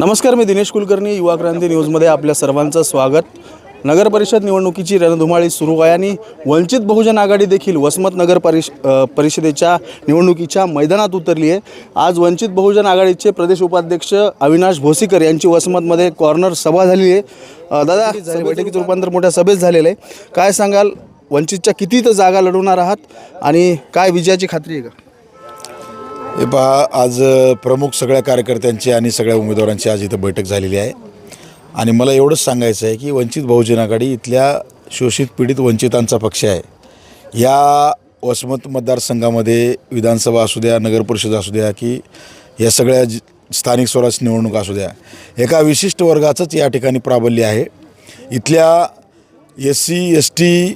नमस्कार मी दिनेश कुलकर्णी युवा क्रांती न्यूजमध्ये आपल्या सर्वांचं स्वागत. नगर परिषद निवडणुकीची रणधुमाळी सुरू आहे आणि वंचित बहुजन आघाडी देखील वसमत नगर परिष परिषदेच्या निवडणुकीच्या मैदानात उतरली आहे. आज वंचित बहुजन आघाडीचे प्रदेश उपाध्यक्ष अविनाश भोसीकर यांची वसमतमध्ये कॉर्नर सभा झाली आहे. दादा बैठकीचं रूपांतर मोठ्या सभेत झालेलं आहे. काय सांगाल? वंचितच्या किती तर जागा लढवणार आहात आणि काय विजयाची खात्री आहे का? हे पहा आज प्रमुख सगळ्या कार्यकर्त्यांची आणि सगळ्या उमेदवारांची आज इथं बैठक झालेली आहे. आणि मला एवढंच सांगायचं आहे की वंचित बहुजन आघाडी इथल्या शोषित पीडित वंचितांचा पक्ष आहे. या वसमत मतदारसंघामध्ये विधानसभा असू द्या नगरपरिषद असू द्या की या सगळ्या ज स्थानिक स्वराज्य निवडणूक असू द्या एका विशिष्ट वर्गाचंच या ठिकाणी प्राबल्य आहे. इथल्या एस सी एस टी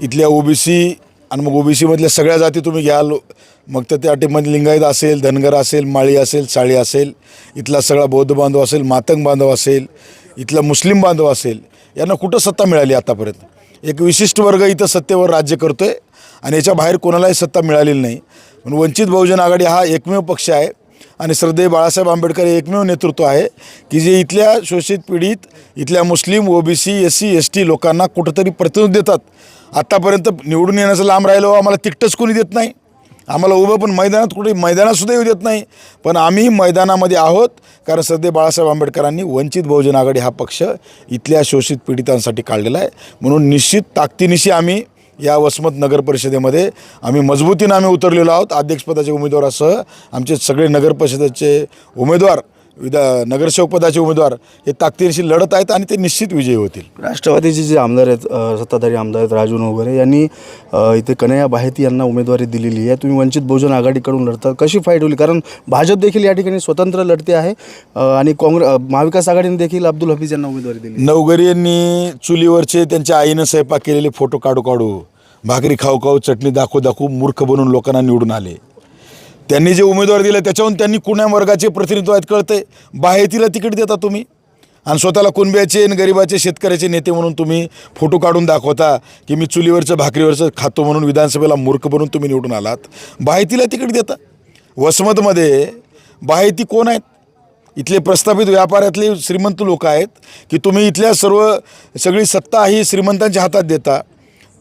इथल्या ओबीसी आणि मग ओबीसीमधल्या सगळ्या जाती तुम्ही घ्याल मग तर त्या टीमध्ये लिंगायत असेल धनगर असेल माळी असेल साळी असेल इथला सगळा बौद्ध बांधव असेल मातंग बांधव असेल इथला मुस्लिम बांधव असेल यांना कुठं सत्ता मिळाली आतापर्यंत? एक विशिष्ट वर्ग इथं सत्तेवर राज्य करतो आहे आणि याच्या बाहेर कोणालाही सत्ता मिळालेली नाही. म्हणून वंचित बहुजन आघाडी हा एकमेव पक्ष आहे आणि श्रद्धेय बाळासाहेब आंबेडकर हे एकमेव नेतृत्व आहे की जे इथल्या शोषित पीडित इथल्या Muslim OBC S C S T लोकांना कुठंतरी प्रतिनिधी देतात. आत्तापर्यंत निवडून येण्याचं लांब राहिलो आम्हाला तिकटच कोणी देत नाही. आम्हाला उभं पण मैदानात कुठे मैदानातसुद्धा येऊ देत नाही. पण आम्ही मैदानामध्ये आहोत कारण सध्या बाळासाहेब आंबेडकरांनी वंचित बहुजन आघाडी हा पक्ष इथल्या शोषित पीडितांसाठी काढलेला आहे. म्हणून निश्चित ताकदीनिशी आम्ही या वसमत नगर परिषदेमध्ये आम्ही मजबूतीनं आम्ही उतरलेलो आहोत. अध्यक्षपदाच्या उमेदवारासह आमचे सगळे नगर परिषदेचे उमेदवार विधा नगरसेवक पदाचे उमेदवार हे ताकदीनिशी लढत आहेत आणि ते निश्चित विजयी होतील. राष्ट्रवादीचे जे आमदार आहेत अ, सत्ताधारी आमदार आहेत राजू वगैरे यांनी अ, इथे कन्हैया बाहेती यांना उमेदवारी दिलेली आहे. तुम्ही वंचित बहुजन आघाडीकडून लढता. कशी फाईट होईल? कारण भाजप देखील या ठिकाणी स्वतंत्र लढते आहे अ, आणि काँग्रेस महाविकास आघाडीने देखील अब्दुल हफीज यांना उमेदवारी दिली नवगरी यांनी चुलीवरचे त्यांच्या आईनं स्वयंपाक केलेले फोटो काढू काढू भाकरी खाऊ खाऊ चटणी दाखवू दाखवू मूर्ख बनून लोकांना निवडून आले. त्यांनी जे उमेदवार दिले त्याच्याहून त्यांनी कुण्या वर्गाचे प्रतिनिधित्व आहेत कळतंय. बाहेतीला तिकीट देता तुम्ही. आणि स्वतःला कुणब्याचे आणि गरिबाचे शेतकऱ्याचे नेते म्हणून तुम्ही फोटो काढून दाखवता की मी चुलीवरचं भाकरीवरचं खातो म्हणून विधानसभेला मूर्ख बनून तुम्ही निवडून आलात. बाहेतीला तिकीट देता. वसमतमध्ये बाहेती कोण आहेत? इथले प्रस्थापित व्यापारातले श्रीमंत लोक आहेत की तुम्ही इथल्या सर्व सगळी सत्ता ही श्रीमंतांच्या हातात देता.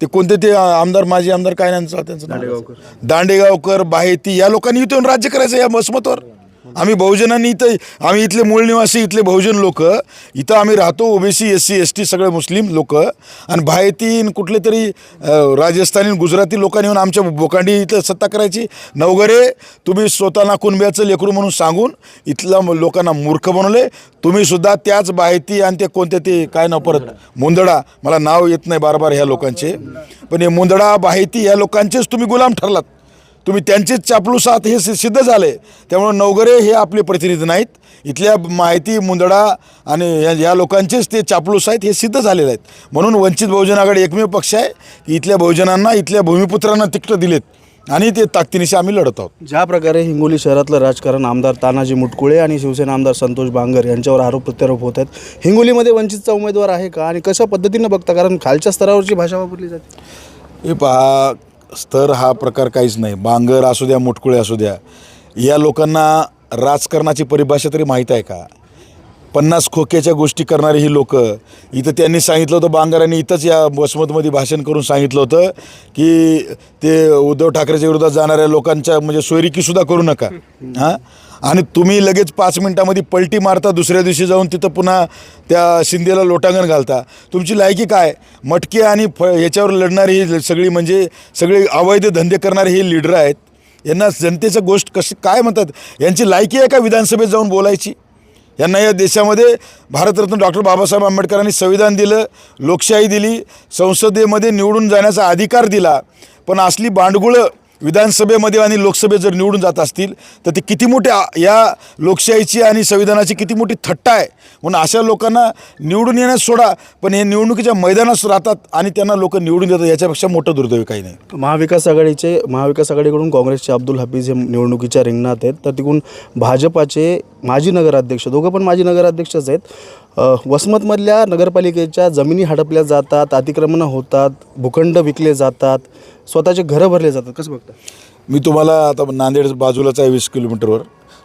ते कोणते ते आमदार माजी आमदार काय त्यांचं नाव? दांडेगावकर बाहेती या लोकांनी इथं येऊन राज्य करायचं या मसमतवर म्हणजे? आम्ही बहुजनांनी इथं आम्ही इथले मूळ निवासी इथले बहुजन लोक. इथं आम्ही राहतो OBC S C S T सगळे मुस्लिम लोक. आणि बाहेती कुठले तरी राजस्थानी गुजराती लोकांनी येऊन आमच्या बोकांडी इथं सत्ता करायची. नवगरे तुम्ही स्वतःला कुणब्याचं लेकरू म्हणून सांगून इथल्या लोकांना मूर्ख बनवले. तुम्ही सुद्धा त्याच बाहेती आणि ते कोणते ते काय नाव परत? मुंदडा. मला नाव येत नाही बार बार ह्या लोकांचे. पण हे मुंदडा बाहेती ह्या लोकांचेच तुम्ही गुलाम ठरलात. तुम्ही त्यांचेच चापलूस आहात हे सिद्ध झाले. त्यामुळे नवगरे हे आपले प्रतिनिधी नाहीत. इथल्या माहिती मुंदडा आणि या या लोकांचेच ते चापलूस आहेत हे सिद्ध झालेले आहेत. म्हणून वंचित बहुजन आघाडी एकमेव पक्ष आहे. की इथल्या बहुजनांना इथल्या भूमिपुत्रांना तिकीटं दिलेत. आणि ते ताकदीनिशी आम्ही लढत आहोत. ज्या प्रकारे हिंगोली शहरातलं राजकारण आमदार तानाजी मुटकुळे आणि शिवसेना आमदार संतोष बांगर यांच्यावर आरोप प्रत्यारोप होत आहेत हिंगोलीमध्ये वंचितचा उमेदवार आहे का? आणि कशा पद्धतीनं बघता? कारण खालच्या स्तरावरची भाषा वापरली जाते. हे पहा स्तर हा प्रकार काहीच नाही. बांगर असू द्या मुटकुळे असू द्या. या लोकांना राजकारणाची परिभाषा तरी माहीत आहे का? पन्नास खोक्याच्या गोष्टी करणारी ही लोकं इथं त्यांनी सांगितलं होतं बांगरांनी इथंच या वसमतमध्ये भाषण करून सांगितलं होतं की ते उद्धव ठाकरेच्या विरोधात जाणाऱ्या लोकांच्या म्हणजे सोयरिकीसुद्धा करू नका. हां? आणि तुम्ही लगेच पाच मिनटामध्ये पलटी मारता दुसऱ्या दिवशी जाऊन तिथं पुन्हा त्या शिंदेला लोटांगण घालता. तुमची लायकी काय? मटके आणि फ याच्यावर लढणारी ही सगळी म्हणजे सगळे अवैध धंदे करणारे हे लीडर आहेत. यांना जनतेचं गोष्ट कशी काय म्हणतात? यांची लायकी आहे का विधानसभेत जाऊन बोलायची? यांना या देशामध्ये भारतरत्न डॉक्टर बाबासाहेब आंबेडकरांनी संविधान दिलं लोकशाही दिली संसदेमध्ये निवडून जाण्याचा अधिकार दिला. पण असली बांडगुळं विधानसभेमध्ये आणि लोकसभेत जर निवडून जात असतील तर ते किती मोठ्या या लोकशाहीची आणि संविधानाची किती मोठी थट्टा आहे. म्हणून अशा लोकांना निवडून येण्यास सोडा पण हे निवडणुकीच्या मैदानात राहतात आणि त्यांना लोक निवडून देतात याच्यापेक्षा मोठं दुर्दैव काही नाही. महाविकास आघाडीचे महाविकास आघाडीकडून काँग्रेसचे अब्दुल हफीज हे निवडणुकीच्या रिंगणात आहेत. तर तिकडून भाजपाचे माजी नगराध्यक्ष दोघं पण माजी नगराध्यक्षच आहेत. वसमतमधल्या नगरपालिकेच्या जमिनी हडपल्या जातात अतिक्रमणं होतात भूखंड विकले जातात. स्वतःचे घरं भरले जातात कसं बघता? मी तुम्हाला आता नांदेड बाजूलाच आहे वीस किलोमीटरवर.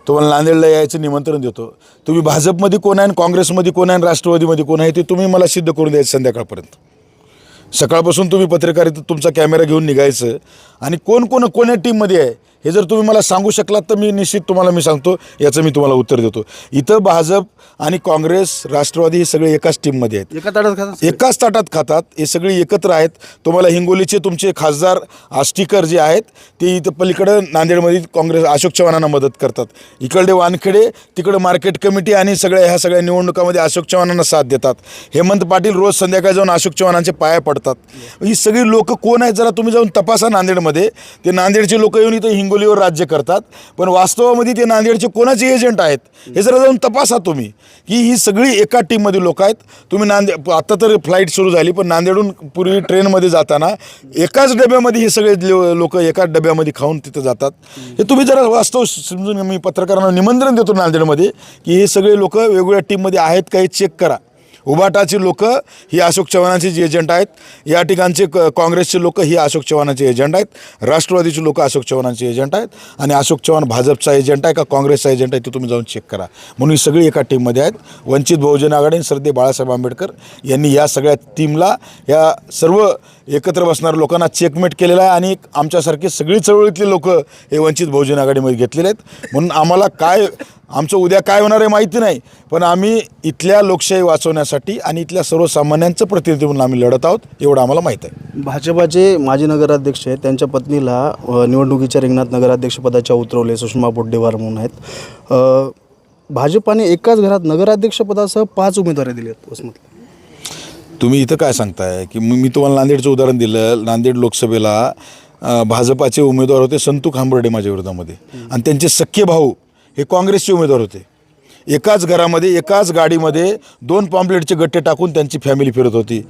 तुम्हाला नांदेडला यायचं निमंत्रण देतो. तुम्ही भाजपमध्ये कोण आहे आणि काँग्रेसमध्ये कोण आहे आणि राष्ट्रवादीमध्ये कोण आहे ते तुम्ही मला सिद्ध करून द्यायचं संध्याकाळपर्यंत. सकाळपासून तुम्ही पत्रकारित तुमचा कॅमेरा घेऊन निघायचं. आणि कोण कोण कोण्या टीममध्ये आहे? हे जर तुम्ही मला सांगू शकलात तर मी निश्चित तुम्हाला मी सांगतो याचं मी तुम्हाला उत्तर देतो. इथं भाजप आणि काँग्रेस राष्ट्रवादी हे सगळे एकाच टीममध्ये आहेत. एका ताटात खातात एकाच ताटात खातात हे सगळे एकत्र आहेत. तुम्हाला हिंगोलीचे तुमचे खासदार आष्टीकर जे आहेत ते इथं पलीकडं नांदेडमध्ये काँग्रेस अशोक चव्हाणांना मदत करतात. इकडे वानखेडे तिकडं मार्केट कमिटी आणि सगळ्या ह्या सगळ्या निवडणुकामध्ये अशोक चव्हाणांना साथ देतात. हेमंत पाटील रोज संध्याकाळी जाऊन अशोक चव्हाणांचे पाया पडतात. ही सगळी लोक कोण आहेत जरा तुम्ही जाऊन तपासा नांदेडमध्ये. ते नांदेडचे लोक येऊन इथं हिंगोलीवर राज्य करतात. पण वास्तवामध्ये ते नांदेडचे कोणाचे एजंट आहेत हे जरा जाऊन तपासा तुम्ही की ही सगळी एका टीममध्ये लोक आहेत. तुम्ही नांदे आत्ता तर फ्लाईट सुरू झाली पण नांदेडहून पूर्वी ट्रेनमध्ये जाताना एकाच डब्यामध्ये हे सगळे लोक एकाच डब्यामध्ये खाऊन तिथं जातात. हे तुम्ही जरा वास्तव समजून मी पत्रकारांना निमंत्रण देतो नांदेडमध्ये की हे सगळे लोक वेगवेगळ्या टीममध्ये आहेत का हे चेक करा. उभाटाची लोक ही अशोक चव्हाणांचे जे एजंट आहेत. या ठिकाणचे क काँग्रेसचे लोक ही अशोक चव्हाणांचे एजंट आहेत. राष्ट्रवादीचे लोक अशोक चव्हाणांचे एजंट आहेत. आणि अशोक चव्हाण भाजपचा एजंट आहे का काँग्रेसचा एजंट आहे ते तुम्ही जाऊन चेक करा. म्हणून ही सगळी एका टीममध्ये आहेत. वंचित बहुजन आघाडी आणि श्रद्धे बाळासाहेब आंबेडकर यांनी या सगळ्या टीमला या सर्व एकत्र बसणाऱ्या लोकांना चेकमेट केलेला आहे. आणि आमच्यासारखी सगळी चळवळीतले लोक हे वंचित बहुजन आघाडीमध्ये घेतलेले आहेत. म्हणून आम्हाला काय आमचं उद्या काय होणार आहे माहिती नाही पण आम्ही इथल्या लोकशाही वाचवण्यासाठी आणि इथल्या सर्वसामान्यांचं प्रतिनिधी म्हणून आम्ही लढत आहोत एवढं आम्हाला माहीत आहे. भाजपाचे माजी नगराध्यक्ष आहेत त्यांच्या पत्नीला निवडणुकीच्या रिंगणात नगराध्यक्षपदाच्या उतरवले सुषमा पोड्डेवार म्हणून आहेत. भाजपाने एकाच घरात नगराध्यक्षपदासह पाच उमेदवारी दिली आहेत वसमतला तुम्ही इथं काय सांगताय? की मी मी तुम्हाला नांदेडचं उदाहरण दिलं नांदेड लोकसभेला भाजपाचे उमेदवार होते संतू खांबर्डे माझ्या विरोधामध्ये. आणि त्यांचे सख्खे भाऊ हे काँग्रेसचे उमेदवार होते. एकाच घरामध्ये एकाच गाडीमध्ये दोन पॉम्पलेटचे गट्टे टाकून त्यांची फॅमिली फिरत होती.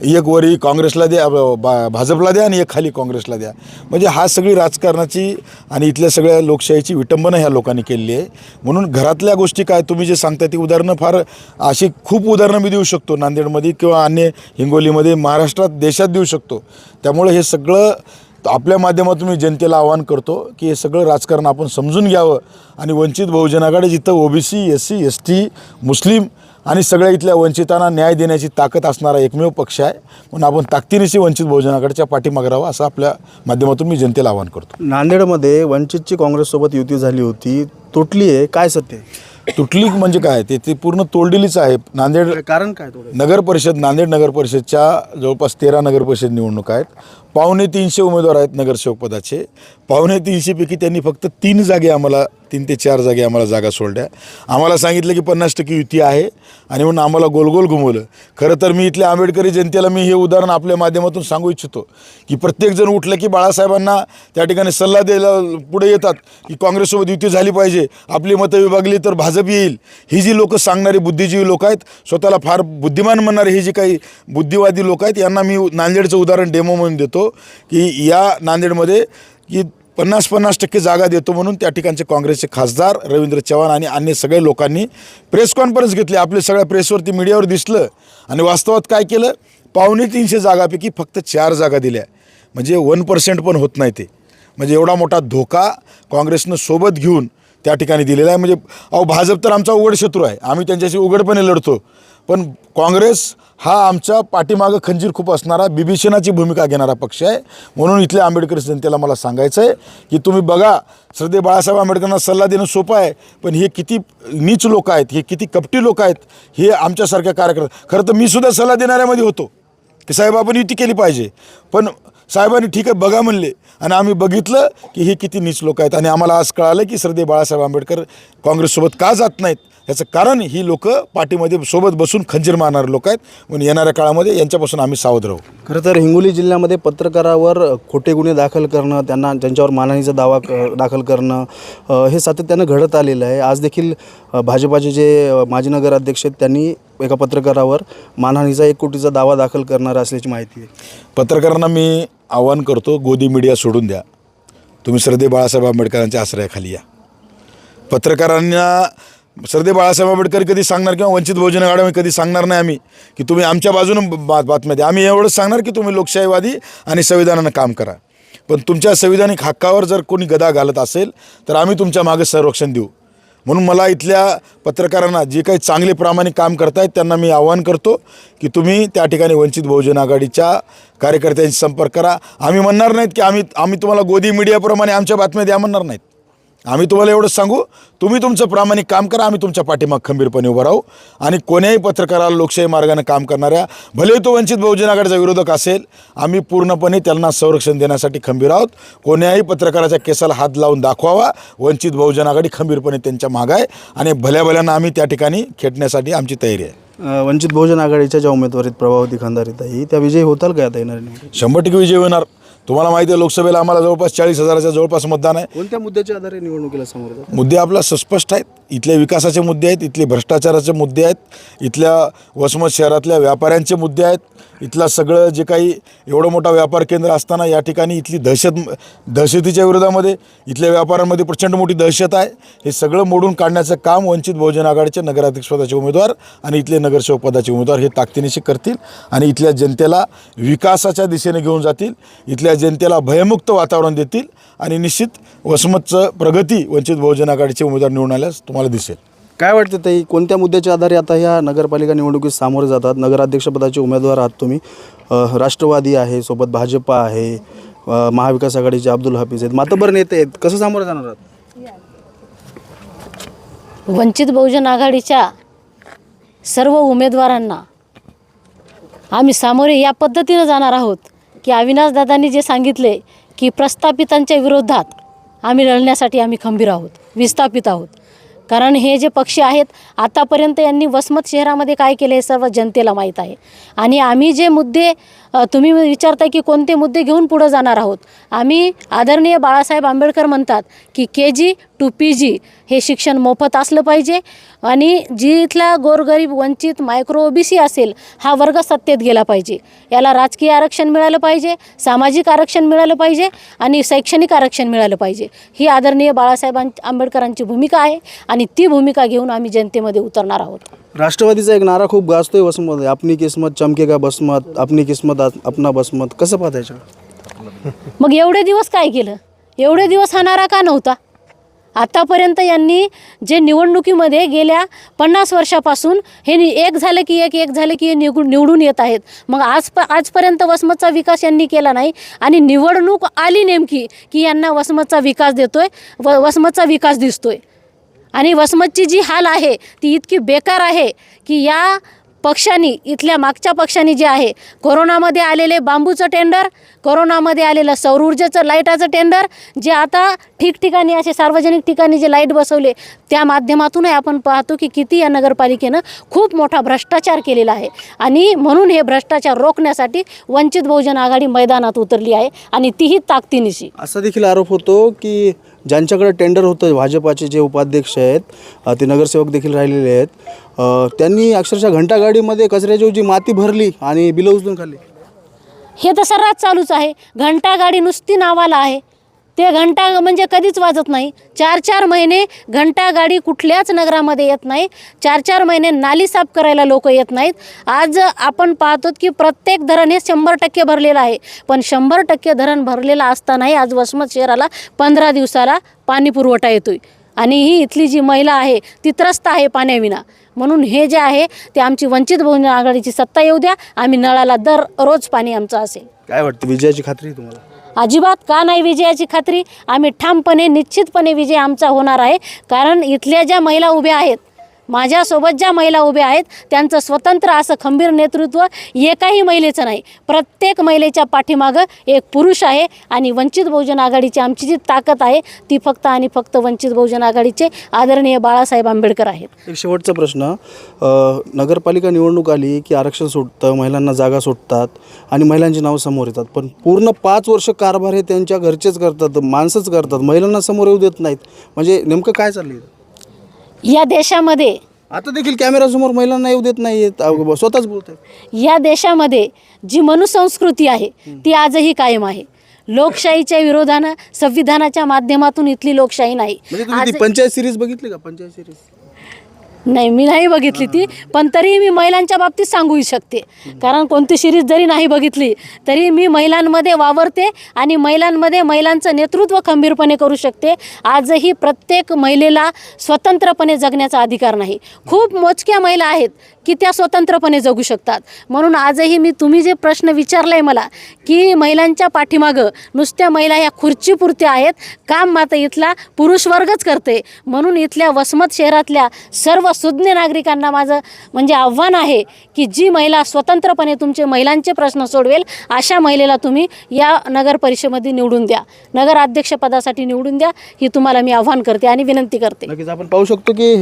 एक वरी काँग्रेसला द्या बा भाजपला द्या आणि एक खाली काँग्रेसला द्या. म्हणजे हा सगळी राजकारणाची आणि इथल्या सगळ्या लोकशाहीची विटंबना ह्या लोकांनी केलेली आहे. म्हणून घरातल्या गोष्टी काय तुम्ही जे सांगताय ती उदाहरणं फार अशी खूप उदाहरणं मी देऊ शकतो. नांदेडमध्ये किंवा अन्य हिंगोलीमध्ये महाराष्ट्रात देशात देऊ शकतो. त्यामुळे हे सगळं आपल्या माध्यमातून मी जनतेला आवाहन करतो की हे सगळं राजकारण आपण समजून घ्यावं आणि वंचित बहुजन आघाडी जिथं OBC S C S T Muslim आणि सगळ्या इथल्या वंचितांना न्याय देण्याची ताकद असणारा एकमेव पक्ष आहे म्हणून आपण ताकदीनिशी वंचित बहुजन आघाडीच्या पाठीमागे राहावं असं आपल्या माध्यमातून मी जनतेला आवाहन करतो. नांदेडमध्ये वंचितची काँग्रेससोबत युती झाली होती. तुटली आहे काय सत्य? तुटली म्हणजे काय? ते ते पूर्ण तोडलेलीच आहे. नांदेड कारण काय नगर परिषद नांदेड नगर परिषदच्या जवळपास तेरा नगर परिषद निवडणूक आहेत. पावणे तीनशे उमेदवार आहेत नगरसेवक पदाचे पावणे तीनशेपैकी त्यांनी फक्त तीन जागे आम्हाला तीन ते चार जागे आम्हाला जागा सोडल्या. आम्हाला सांगितलं की पन्नास टक्के युती आहे आणि म्हणून आम्हाला गोलगोल घुमवलं. खरं तर मी इथल्या आंबेडकरी जनतेला मी हे उदाहरण आपल्या माध्यमातून सांगू इच्छितो की प्रत्येकजण उठलं की बाळासाहेबांना त्या ठिकाणी सल्ला द्यायला पुढे येतात की काँग्रेससोबत युती झाली पाहिजे आपली मतं विभागली तर भाजप येईल. ही जी लोकं सांगणारी बुद्धिजीवी लोक आहेत स्वतःला फार बुद्धिमान म्हणणारे ही जी काही बुद्धिवादी लोक आहेत यांना मी नांदेडचं उदाहरण डेमो म्हणून देतो. की या नांदेडमध्ये की पन्नास पन्नास टक्के जागा देतो म्हणून त्या ठिकाणचे काँग्रेसचे खासदार रवींद्र चव्हाण आणि अन्य सगळे लोकांनी प्रेस कॉन्फरन्स घेतली. आपल्या सगळ्या प्रेसवरती मीडियावर दिसलं आणि वास्तवात काय केलं? पावणे तीनशे जागापैकी फक्त चार जागा दिल्या. म्हणजे वन पर्सेंट पण होत नाही ते. म्हणजे एवढा मोठा धोका काँग्रेसनं सोबत घेऊन त्या ठिकाणी दिलेला आहे. म्हणजे अहो भाजप तर आमचा उघड शत्रू आहे. आम्ही त्यांच्याशी उघडपणे लढतो. पण काँग्रेस हा आमच्या पाठीमागं खंजीर खूप असणारा बिभीषणाची भूमिका घेणारा पक्ष आहे. म्हणून इथल्या आंबेडकर जनतेला मला सांगायचं आहे की तुम्ही बघा श्रद्धे बाळासाहेब आंबेडकरांना सल्ला देणं सोपं आहे पण हे किती नीच लोक आहेत हे किती कपटी लोक आहेत हे आमच्यासारख्या कार्यक्रम खरं तर मी सुद्धा सल्ला देणाऱ्यामध्ये होतो की साहेब आपण युती केली पाहिजे. पण साहेबांनी ठीक आहे बघा म्हणले आणि आम्ही बघितलं की हे किती नीच लोक आहेत आणि आम्हाला आज कळालं की श्रद्धे बाळासाहेब आंबेडकर काँग्रेससोबत का जात नाहीत. याचं कारण ही लोक पाठीमध्ये सोबत बसून खंजीर मारणारे लोक आहेत. म्हणून येणाऱ्या काळामध्ये यांच्यापासून आम्ही सावध राहू. खरं तर हिंगोली जिल्ह्यामध्ये पत्रकारावर खोटे गुन्हे दाखल करणं त्यांना त्यांच्यावर मानहानीचा दावा क- दाखल करणं अ, हे सातत्यानं घडत आलेलं आहे. आज देखील अ, भाजपाचे जे अ, माजी नगराध्यक्ष आहेत त्यांनी एका पत्रकारावर मानहानीचा एक कोटीचा दावा दाखल करणार असल्याची माहिती आहे. पत्रकारांना मी आवाहन करतो गोदी मीडिया सोडून द्या. तुम्ही सरदे बाळासाहेब आंबेडकरांच्या आश्रयाखाली या. पत्रकारांना सरदे बाळासाहेब आंबेडकर कधी सांगणार किंवा वंचित बहुजन आघाडी कधी सांगणार नाही आम्ही की तुम्ही आमच्या बाजूनं बा बातम्या द्या. आम्ही एवढंच सांगणार की तुम्ही लोकशाहीवादी आणि संविधानानं काम करा. पण तुमच्या संविधानिक हक्कावर जर कोणी गदा घालत असेल तर आम्ही तुमच्या मागे संरक्षण देऊ. म्हणून मला इथल्या पत्रकारांना जे काही चांगले प्रामाणिक काम करतायत त्यांना मी आवाहन करतो की तुम्ही त्या ठिकाणी वंचित बहुजन आघाडीच्या कार्यकर्त्यांशी संपर्क करा. आम्ही म्हणणार नाहीत की आम्ही आम्ही तुम्हाला गोदी मीडियाप्रमाणे आमच्या बातम्या द्या म्हणणार नाहीत. आम्ही तुम्हाला एवढंच सांगू तुम्ही तुमचं प्रामाणिक काम करा आम्ही तुमच्या पाठीमाग खंबीरपणे उभं राहू आणि कोण्याही पत्रकाराला लोकशाही मार्गाने काम करणाऱ्या भले तो वंचित बहुजन आघाडीचा विरोधक असेल आम्ही पूर्णपणे त्यांना संरक्षण देण्यासाठी खंबीर आहोत. कोण्याही पत्रकाराच्या केसाला हात लावून दाखवावा वंचित बहुजन आघाडी खंबीरपणे त्यांच्या मागं आहे आणि भल्या भल्यानं आम्ही त्या ठिकाणी खेटण्यासाठी आमची तयारी आहे. वंचित बहुजन आघाडीच्या ज्या उमेदवारीत प्रभावती खंदारीताई त्या विजयी होताल का आता निवडणुकीत? शंभर टक्के विजय होणार. तुम्हाला माहिती आहे लोकसभेला आम्हाला जवळपास चाळीस हजाराच्या जवळपास मतदान आहे. कोणत्या मुद्द्याच्या आधारे निवडणुकीला समोर मुद्दे आपला सुस्पष्ट आहेत. इथले विकासाचे मुद्दे आहेत इथले भ्रष्टाचाराचे मुद्दे आहेत इथल्या वसमत शहरातल्या व्यापाऱ्यांचे मुद्दे आहेत इथलं सगळं जे काही एवढं मोठं व्यापार केंद्र असताना या ठिकाणी इथली दहशत दहशतीच्या विरोधामध्ये इथल्या व्यापाऱ्यांमध्ये प्रचंड मोठी दहशत आहे. हे सगळं मोडून काढण्याचं काम वंचित बहुजन आघाडीचे नगराध्यक्ष पदाचे उमेदवार आणि इथले नगरसेवक पदाचे उमेदवार हे ताकदीनिशी करतील आणि इथल्या जनतेला विकासाच्या दिशेने घेऊन जातील. इथल्या जनतेला भयमुक्त वातावरण देतील आणि निश्चित वसमतचं प्रगती वंचित बहुजन आघाडीचे उमेदवार निवडून आल्यास तुम्हाला दिसेल. काय वाटतं ताई कोणत्या मुद्द्याच्या आधारे आता ह्या नगरपालिका निवडणुकीत सामोरे जातात? नगराध्यक्षपदाचे उमेदवार आहात तुम्ही. राष्ट्रवादी आहे सोबत भाजपा आहे महाविकास आघाडीचे अब्दुल हाफिज आहेत. मातबर नेते आहेत. कसं सामोरं जाणार आहात? वंचित बहुजन आघाडीच्या सर्व उमेदवारांना आम्ही सामोरे या पद्धतीनं जाणार आहोत. की अविनाशदादांनी जे सांगितले की प्रस्थापितांच्या विरोधात आम्ही लढण्यासाठी आम्ही खंबीर आहोत विस्थापित आहोत. कारण हे जे पक्षी आहेत आतापर्यंत यांनी वसमत शहरामध्ये काय केले हे सर्व जनतेला माहीत आहे. आणि आम्ही जे मुद्दे तुम्ही विचारताय की कोणते मुद्दे घेऊन पुढं जाणार आहोत आम्ही आदरणीय बाळासाहेब आंबेडकर म्हणतात की के जी टू पी जी हे शिक्षण मोफत असलं पाहिजे आणि जी इथला गोरगरीब वंचित मायक्रो ओ बी सी असेल हा वर्ग सत्तेत गेला पाहिजे. याला राजकीय आरक्षण मिळालं पाहिजे सामाजिक आरक्षण मिळालं पाहिजे आणि शैक्षणिक आरक्षण मिळालं पाहिजे. ही आदरणीय बाळासाहेब आंबेडकरांची भूमिका आहे आणि ती भूमिका घेऊन आम्ही जनतेमध्ये उतरणार आहोत. राष्ट्रवादीचा एक नारा खूप गाजतोय वसमत आपली किस्मत चमकेगा बसमत? आपली किस्मत आ- अपना बसमत. कसं पाहता याच्याकडे मग एवढे दिवस काय केलं? एवढे दिवस हा नारा का नव्हता? आतापर्यंत यांनी जे निवडणुकीमध्ये गेल्या पन्नास वर्षापासून हे एक झालं की एक एक झालं की हे निवडून निवडून येत आहेत. मग आज प आजपर्यंत वसमतचा विकास यांनी केला नाही आणि निवडणूक आली नेमकी की यांना वसमतचा विकास देतोय व वसमतचा विकास दिसतोय. आणि वसमतची जी हाल आहे ती इतकी बेकार आहे की या पक्षांनी इथल्या मागच्या पक्षांनी जे आहे कोरोनामध्ये आलेले बांबूचं टेंडर कोरोनामध्ये आलेलं सौर ऊर्जेचं लाईटाचं टेंडर जे आता ठिकठिकाणी असे सार्वजनिक ठिकाणी जे लाइट बसवले त्या माध्यमातूनही आपण पाहतो की किती या नगरपालिकेनं खूप मोठा भ्रष्टाचार केलेला आहे. आणि म्हणून हे भ्रष्टाचार रोखण्यासाठी वंचित बहुजन आघाडी मैदानात उतरली आहे आणि तीही ताकदीनिशी. असा देखील आरोप होतो की ज्यांच्याकडे टेंडर होतं भाजपाचे जे उपाध्यक्ष आहेत ते नगरसेवक देखील राहिलेले आहेत त्यांनी अक्षरशः घंटागाडीमध्ये कचऱ्याची जी माती भरली आणि बिलं उचलून खाल्ली. हे तर सर्रास चालूच आहे. घंटागाडी नुसती नावाला आहे. ते घंटा म्हणजे कधीच वाजत नाही. चार चार महिने घंटा गाडी कुठल्याच नगरामध्ये येत नाही. चार चार महिने नाली साफ करायला लोक येत नाहीत. आज आपण पाहतो की प्रत्येक धरण हे शंभर टक्के भरलेलं आहे. पण शंभर टक्के धरण भरलेलं असतानाही आज वसमत शहराला पंधरा दिवसाला पाणी पुरवठा येतोय. आणि ही इथली जी महिला आहे ती त्रस्त आहे पाण्याविना. म्हणून हे जे आहे ते आमची वंचित बहुजन आघाडीची सत्ता येऊ द्या. आम्ही नळाला दररोज पाणी आमचं असेल. काय वाटतं विजयाची खात्री तुम्हाला? अजिबात का नाही विजयाची खात्री? आम्ही ठामपणे निश्चितपणे विजय आमचा होणार आहे. कारण इथल्या ज्या महिला उभ्या आहेत माझ्यासोबत ज्या महिला उभ्या आहेत त्यांचं स्वतंत्र असं खंबीर नेतृत्व एकाही महिलेचं नाही. प्रत्येक महिलेच्या पाठीमागं एक पुरुष आहे आणि वंचित बहुजन आघाडीची आमची जी ताकद आहे ती फक्त आणि फक्त वंचित बहुजन आघाडीचे आदरणीय बाळासाहेब आंबेडकर आहेत. एक शेवटचा प्रश्न नगरपालिका निवडणूक आली की आरक्षण सुटतं महिलांना जागा सुटतात आणि महिलांची नावं समोर येतात. पण पूर्ण पाच वर्ष कारभार हे त्यांच्या घरचेच करतात माणसंच करतात महिलांना समोर येऊ देत नाहीत. म्हणजे नेमकं काय चाललं आहे या देशामध्ये आता देखील कॅमेरासमोर महिलांना येऊ देत नाही स्वतःच बोलत या देशामध्ये जी मनुसंस्कृती आहे ती आजही कायम आहे. लोकशाहीच्या विरोधानं संविधानाच्या माध्यमातून इथली लोकशाही नाही. म्हणजे तुम्ही ती आज पंचायत सिरीज बघितली का? पंचायत सिरीज नाही मी नाही बघितली ती पण तरी मी महिलांच्या बाबतीत सांगू शकते. कारण कोणती सिरीज जरी नाही बघितली तरी मी महिलांमध्ये वावरते आणि महिलांमध्ये महिलांचं नेतृत्व खंबीरपणे करू शकते. आजही प्रत्येक महिलेला स्वतंत्रपणे जगण्याचा अधिकार नाही. खूप मोजक्या महिला आहेत की त्या स्वतंत्रपणे जगू शकतात. म्हणून आजही मी तुम्ही जे प्रश्न विचारला आहे मला की महिलांच्या पाठीमागं नुसत्या महिला ह्या खुर्चीपुरत्या आहेत काम मात्र इथला पुरुष वर्गच करते. म्हणून इथल्या वसमत शहरातल्या सर्व सुज्ञ नागरिकांना माझं म्हणजे आव्हान आहे की जी महिला स्वतंत्रपणे तुमचे महिलांचे प्रश्न सोडवेल अशा महिलेला तुम्ही या नगर परिषदेमध्ये निवडून द्या. नगर अध्यक्षपदासाठी निवडून द्या ही तुम्हाला मी आव्हान करते आणि विनंती करते. नक्कीच आपण पाहू शकतो की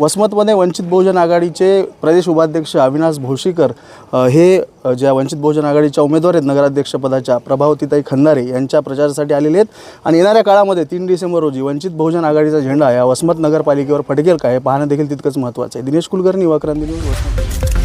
वसमतमध्ये वंचित बहुजन आघाडीचे प्रदेश उपाध्यक्ष अविनाश भोशीकर हे ज्या वंचित बहुजन आघाडीच्या उमेदवार आहेत नगराध्यक्षपदाच्या प्रभावतीताई खंदारे यांच्या प्रचारासाठी आलेले आहेत. आणि येणाऱ्या काळामध्ये तीन डिसेंबर रोजी वंचित बहुजन आघाडीचा झेंडा या वसमत नगरपालिकेवर फडकेल का हे पाहणं देखील तितकंच महत्त्वाचं आहे. दिनेश कुलकर्णी युवा वसमत.